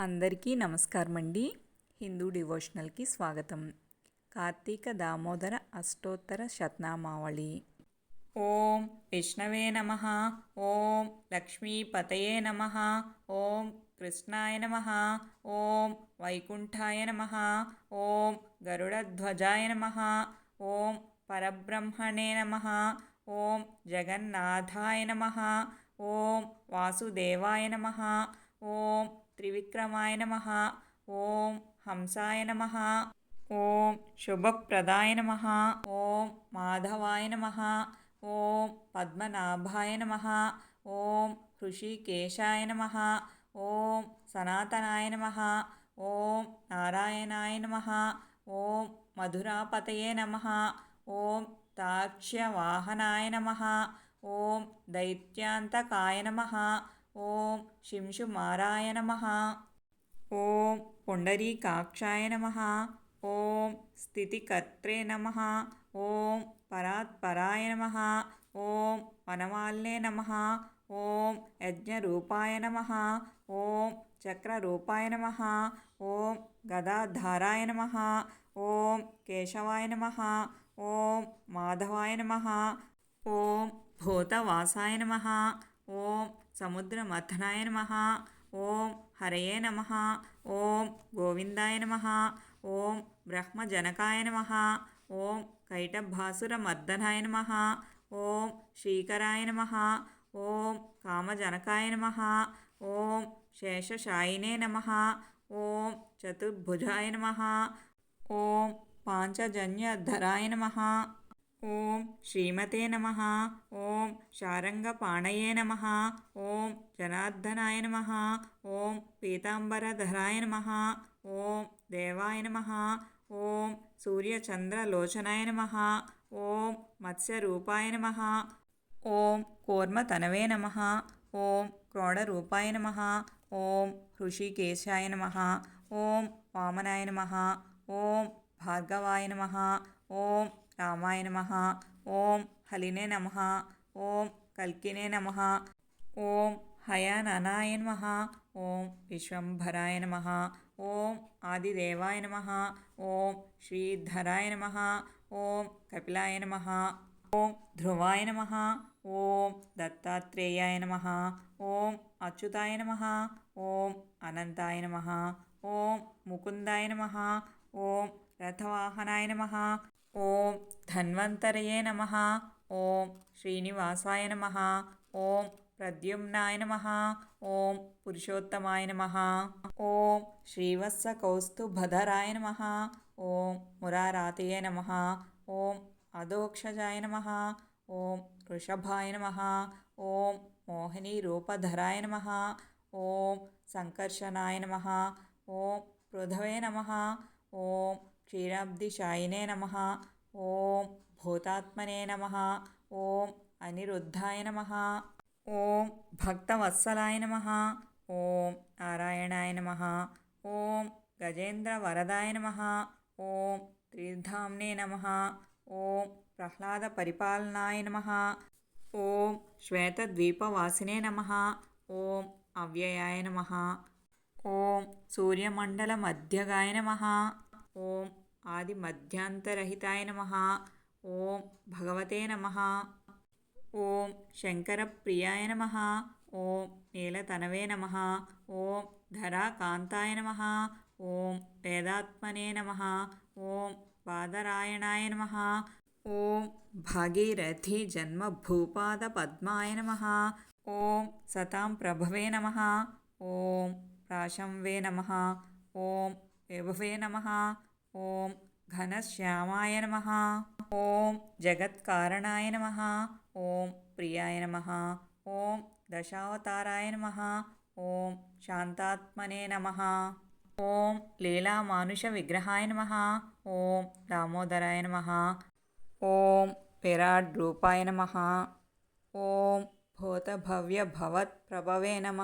అందరికీ నమస్కారం అండి హిందూ డివోషనల్కి స్వాగతం. కార్తీక దామోదర అష్టోత్తర శతనామావళి. ఓం విష్ణవే నమ. ఓం లక్ష్మీపతయే నమ. ఓం కృష్ణాయ నమ. ఓం వైకుంఠాయ నమ. ఓం గరుడధ్వజాయ నమ. ఓం పరబ్రహ్మణే నమ. ఓం జగన్నాథాయ నమ. ఓం వాసుదేవాయ నమ. ఓం త్రివిక్రమాయ నమ ఓం హంసాయ నమ ఓం శుభప్రదాయ నమ ఓం మాధవాయ నమ ఓం పద్మనాభాయ నమ ఓం హృషికేశాయ నమ ఓం సనాతనాయ నమ ఓం నారాయణాయ నమ ఓం మధురాపతయే నమ ఓం తాక్ష్యవాహనాయ నమ ఓం దైత్యాంతకాయ నమ ఓం శింషుమారాయ నమ ఓం పుండరీకాక్షాయ నమ ఓం స్థితికర్త్రే నమ ఓం పరాత్పరాయ నమ ఓం వనమాల్నే నమ ఓం యజ్ఞరూపాయ నమ ఓం చక్రరూపాయ నమ ఓం గదాధారాయ నమ ఓం కేశవాయ నమ ఓం మాధవాయ నమ ఓం భూతవాసాయ నమ ఓం సముద్రమథనాయ నమ. ఓం హరయే నమ. ఓం గోవిందాయ నమ. ఓం బ్రహ్మజనకాయ నమ. ఓం కైటభాసురమర్దనాయ నమ. ఓం శ్రీకరాయ నమ. ఓం కామజనకాయ నమ. ఓం శేషశాయినే నమ. ఓం చతుర్భుజాయ నమ. ఓం పాంచజన్యధరాయ నమ. ఓం శ్రీమతే నమ ఓం శారంగపాణయే నమ ఓం జనార్దనాయ నమ ఓం పీతాంబరధరాయ నమ ఓం దేవాయ నమ ఓం సూర్యచంద్రలోచనాయ నమ ఓం మత్స్యరూపాయ నమ ఓం కూర్మతనవే నమ ఓం క్రోడరూపాయ నమ ఓం హృషికేశాయ నమ ఓం వామనాయ నమ ఓం భార్గవాయ నమ ఓం రామాయ నమ ఓం హలినే నమ ఓం కల్కినే నమ ఓం హయాననాయ నమ ఓం విశ్వంభరాయ నమ ఓం ఆదిదేవాయ నమ ఓం శ్రీధరాయ నమ ఓం కపిలాయ నమ ఓం ధ్రువాయ నమ ఓం దత్తాత్రేయాయ నమ ఓం అచ్యుతాయ నమ ఓం అనంతాయ నమ ఓం ముకుందాయ నమ ఓం రథవాహనాయ నమ ఓం ధన్వంతరయే నమ ఓం శ్రీనివాసాయ నమ ఓం ప్రద్యుమ్నాయ నమ ఓం పురుషోత్తమాయ నమ ఓం శ్రీవత్స శ్రీవత్సకౌస్తుభధరాయ నమ ఓం మురారాతయే నమ ఓం అధోక్షజాయ నమ ఓం వృషభాయ నమ ఓం మోహిని రూపధరాయ నమ ఓం సంకర్షణాయ నమ ఓం పృథవే నమ ఓం క్షీరాబ్దిశాయినే నమ ఓం భూతాత్మనే నమ ఓం అనిరుద్ధాయ నమ ఓం భక్తవత్సలాయ నమ ఓం నారాయణాయ నమ ఓం గజేంద్రవరదాయ నమ ఓం త్రిధామ్నే నమ ఓం ప్రహ్లాద పరిపాలనాయ నమ ఓం శ్వేతద్వీపవాసినే నమ ఓం అవ్యయాయ నమ ఓం సూర్యమండల మధ్యగాయ నమ ఓం ఆది మధ్యాంతరహితాయ నమ ఓం భగవతే నమ ఓం శంకరప్రియాయ నమ ఓం నీలతనవే నమ ఓం ధరాకాంతాయ నమ ఓం వేదాత్మనే నమ ఓం పాదరాయణాయ నమ ఓం భాగీరథి జన్మభూపాదపద్మాయ నమ ఓం సతాం ప్రభవే నమ ఓం ప్రాశంవే నమ ఓం విభవే నమ. ఓం ఘనశ్యామాయ నమ. ఓం జగత్కారణాయ నమ. ఓం ప్రియాయ నమ. ఓం దశావతారాయ నమ. ఓం శాంతాత్మనే నమ. ఓం లీలామానుష విగ్రహాయ నమ. ఓం దామోదరాయ నమ. ఓం విరాట్ రూపాయ నమ. ఓం భూతభవ్య భవత్ ప్రభవే నమ.